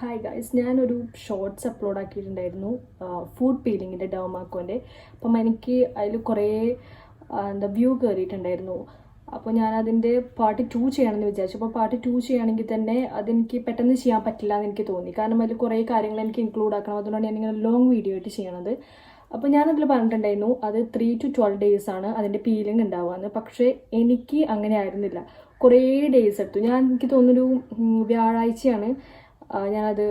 Hi guys ഞാനൊരു shorts upload ആക്കിയിട്ടുണ്ടായിരുന്നു food പീലിങ്ങിന്റെ ഡോമാക്കോന്റെ അപ്പം എനിക്ക് അതിൽ കുറേ എന്താ വ്യൂ കയറിയിട്ടുണ്ടായിരുന്നു അപ്പോൾ ഞാനതിന്റെ പാർട്ട് ടു ചെയ്യണമെന്ന് വിചാരിച്ചു. അപ്പോൾ പാർട്ട് ടു ചെയ്യുകയാണെങ്കിൽ തന്നെ അതെനിക്ക് പെട്ടെന്ന് ചെയ്യാൻ പറ്റില്ല എന്ന് എനിക്ക് തോന്നി. കാരണം അതിൽ കുറേ കാര്യങ്ങൾ എനിക്ക് ഇൻക്ലൂഡ് ആക്കണം. അതുകൊണ്ടാണ് ഞാൻ ഇങ്ങനെ ലോങ് വീഡിയോ ആയിട്ട് ചെയ്യണത്. അപ്പോൾ ഞാനതിൽ പറഞ്ഞിട്ടുണ്ടായിരുന്നു അത് ത്രീ ടു ട്വൽവ് ഡേയ്സ് ആണ് അതിന്റെ പീലിംഗ് ഉണ്ടാവുകയെന്ന് പക്ഷേ എനിക്ക് അങ്ങനെ ആയിരുന്നില്ല. കുറേ ഡേയ്സ് എടുത്തു. ഞാൻ എനിക്ക് തോന്നുന്നൊരു വ്യാഴാഴ്ചയാണ് ഞാനത്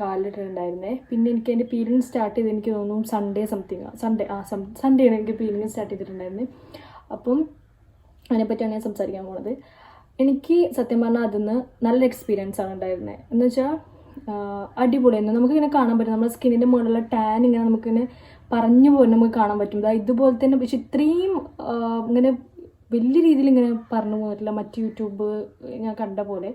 കാലിലിട്ടുണ്ടായിരുന്നേ പിന്നെ എനിക്ക് എന്റെ പീലിംഗ് സ്റ്റാർട്ട് ചെയ്ത് എനിക്ക് തോന്നുന്നു സൺഡേ സംതിങ് സൺഡേ ആ സൺഡേ ആണ് എനിക്ക് പീലിംഗ് സ്റ്റാർട്ട് ചെയ്തിട്ടുണ്ടായിരുന്നത് അപ്പം അതിനെപ്പറ്റിയാണ് ഞാൻ സംസാരിക്കാൻ പോണത്. എനിക്ക് സത്യം പറഞ്ഞാൽ അതിന്ന് നല്ല എക്സ്പീരിയൻസ് ആണ് ഉണ്ടായിരുന്നത് എന്ന് വെച്ചാൽ അടിപൊളിയായിരുന്നു നമുക്കിങ്ങനെ കാണാൻ പറ്റും. നമ്മുടെ സ്കിന്നിന്റെ മുകളിലുള്ള ടാൻ ഇങ്ങനെ നമുക്കിങ്ങനെ പറഞ്ഞു പോലും നമുക്ക് കാണാൻ പറ്റും. ഇതുപോലെ തന്നെ പക്ഷെ ഇത്രയും ഇങ്ങനെ വലിയ രീതിയിൽ ഇങ്ങനെ പറഞ്ഞു പോയിട്ടില്ല. മറ്റ് യൂട്യൂബ് ഞാൻ കണ്ട പോലെ.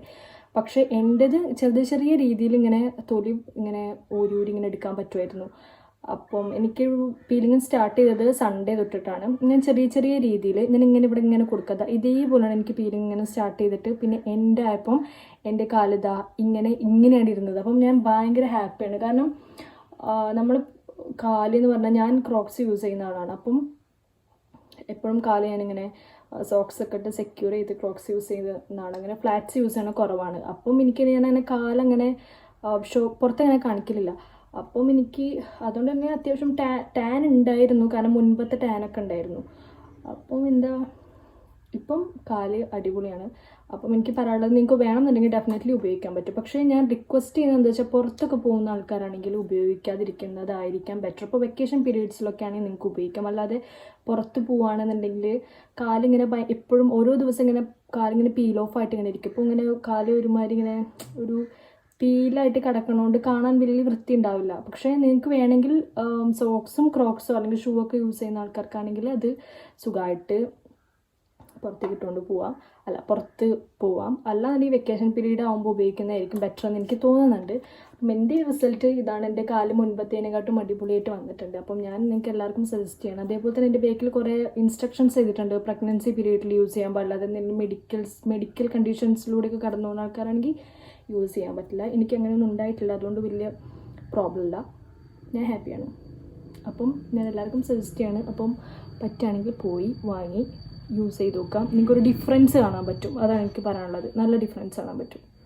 പക്ഷേ എന്റെത് ചെറിയ ചെറിയ രീതിയിൽ ഇങ്ങനെ തൊലി ഇങ്ങനെ ഊരി ഇങ്ങനെ എടുക്കാൻ പറ്റുമായിരുന്നു. അപ്പം എനിക്ക് പീലിംഗ് സ്റ്റാർട്ട് ചെയ്തത് സൺഡേ തൊട്ടിട്ടാണ്. ഞാൻ ചെറിയ ചെറിയ രീതിയിൽ ഞാൻ ഇങ്ങനെ ഇവിടെ ഇങ്ങനെ കൊടുക്കാതെ ഇതേപോലെയാണ് എനിക്ക് പീലിംഗ് ഇങ്ങനെ സ്റ്റാർട്ട് ചെയ്തിട്ട്. പിന്നെ എന്റെ ആയപ്പം എന്റെ കാലിത ഇങ്ങനെ ഇങ്ങനെയാണ് ഇരുന്നത്. അപ്പം ഞാൻ ഭയങ്കര ഹാപ്പിയാണ് കാരണം നമ്മൾ കാലെന്ന് പറഞ്ഞാൽ ഞാൻ ക്രോക്സ് യൂസ് ചെയ്യുന്ന ആളാണ്. അപ്പം എപ്പോഴും കാൽ ഞാനിങ്ങനെ സോക്സ് ഒക്കെ ഇട്ട് സെക്യൂർ ചെയ്ത് ക്ലോക്സ് യൂസ് ചെയ്തതാണ് അങ്ങനെ ഫ്ലാറ്റ്സ് യൂസ് ചെയ്യണ കുറവാണ്. അപ്പം എനിക്ക് ഞാൻ അങ്ങനെ കാലങ്ങനെ ഷോ പുറത്തങ്ങനെ കാണിക്കലില്ല. അപ്പം എനിക്ക് അതുകൊണ്ട് തന്നെ അത്യാവശ്യം ടാ ടാൻ ഉണ്ടായിരുന്നു. കാരണം മുൻപത്തെ ടാനൊക്കെ ഉണ്ടായിരുന്നു. അപ്പം എന്താ ഇപ്പം കാൽ അടിപൊളിയാണ്. അപ്പം എനിക്ക് പറയാനുള്ളത് നിങ്ങൾക്ക് വേണമെന്നുണ്ടെങ്കിൽ ഡെഫിനറ്റ്ലി ഉപയോഗിക്കാൻ പറ്റും. പക്ഷേ ഞാൻ റിക്വസ്റ്റ് ചെയ്യുന്നത് എന്താ വെച്ചാൽ പുറത്തൊക്കെ പോകുന്ന ആൾക്കാരാണെങ്കിൽ ഉപയോഗിക്കാതിരിക്കുന്നതായിരിക്കാം ബെറ്റർ ഇപ്പോൾ വെക്കേഷൻ പീരീഡ്സിലൊക്കെ ആണെങ്കിൽ നിങ്ങൾക്ക് ഉപയോഗിക്കാം. അല്ലാതെ പുറത്ത് പോവുകയാണെന്നുണ്ടെങ്കിൽ കാലിങ്ങനെ എപ്പോഴും ഓരോ ദിവസം ഇങ്ങനെ കാലിങ്ങനെ പീൽ ഓഫ് ആയിട്ട് ഇങ്ങനെ ഇരിക്കും. ഇപ്പോൾ ഇങ്ങനെ കാൽ ഒരുമാതിരി ഇങ്ങനെ ഒരു പീലായിട്ട് കിടക്കണോണ്ട് കാണാൻ വലിയ വൃത്തി ഉണ്ടാവില്ല. പക്ഷേ നിങ്ങൾക്ക് വേണമെങ്കിൽ സോക്സും ക്രോക്സും അല്ലെങ്കിൽ ഷൂ ഒക്കെ യൂസ് ചെയ്യുന്ന ആൾക്കാർക്കാണെങ്കിൽ അത് സുഖമായിട്ട് പുറത്തേക്ക് ഇട്ടുകൊണ്ട് പോവാം. അല്ല പുറത്ത് പോവാം. ഈ വെക്കേഷൻ പീരീഡ് ആകുമ്പോൾ ഉപയോഗിക്കുന്നതായിരിക്കും ബെറ്റർ എന്ന് എനിക്ക് തോന്നുന്നുണ്ട്. അപ്പം എന്റെ റിസൾട്ട് ഇതാണ് എന്റെ കാൽ മുൻപത്തേനെക്കാട്ടും അടിപൊളിയായിട്ട് വന്നിട്ടുണ്ട്. അപ്പം ഞാൻ നിങ്ങൾക്ക് എല്ലാവർക്കും സജസ്റ്റ് ചെയ്യണം. അതേപോലെ തന്നെ എന്റെ ബേക്കിൽ കുറേ ഇൻസ്ട്രക്ഷൻസ് ചെയ്തിട്ടുണ്ട്. പ്രഗ്നൻസി പീരീഡിൽ യൂസ് ചെയ്യാൻ പാടില്ല. അതായത് മെഡിക്കൽസ് മെഡിക്കൽ കണ്ടീഷൻസിലൂടെയൊക്കെ കടന്നു പോകുന്ന ആൾക്കാരാണെങ്കിൽ യൂസ് ചെയ്യാൻ പറ്റില്ല. എനിക്ക് അങ്ങനെയൊന്നും ഉണ്ടായിട്ടില്ല. അതുകൊണ്ട് വലിയ പ്രോബ്ലം ഇല്ല. ഞാൻ ഹാപ്പിയാണ് അപ്പം ഞാൻ എല്ലാവർക്കും സജസ്റ്റ് ചെയ്യാണ്. അപ്പം പറ്റുകയാണെങ്കിൽ പോയി വാങ്ങി യൂസ് ചെയ്ത് നോക്കാം. നിങ്ങൾക്കൊരു ഡിഫറൻസ് കാണാൻ പറ്റും. അതാണ് എനിക്ക് പറയാനുള്ളത്. നല്ല ഡിഫറൻസ് കാണാൻ പറ്റും.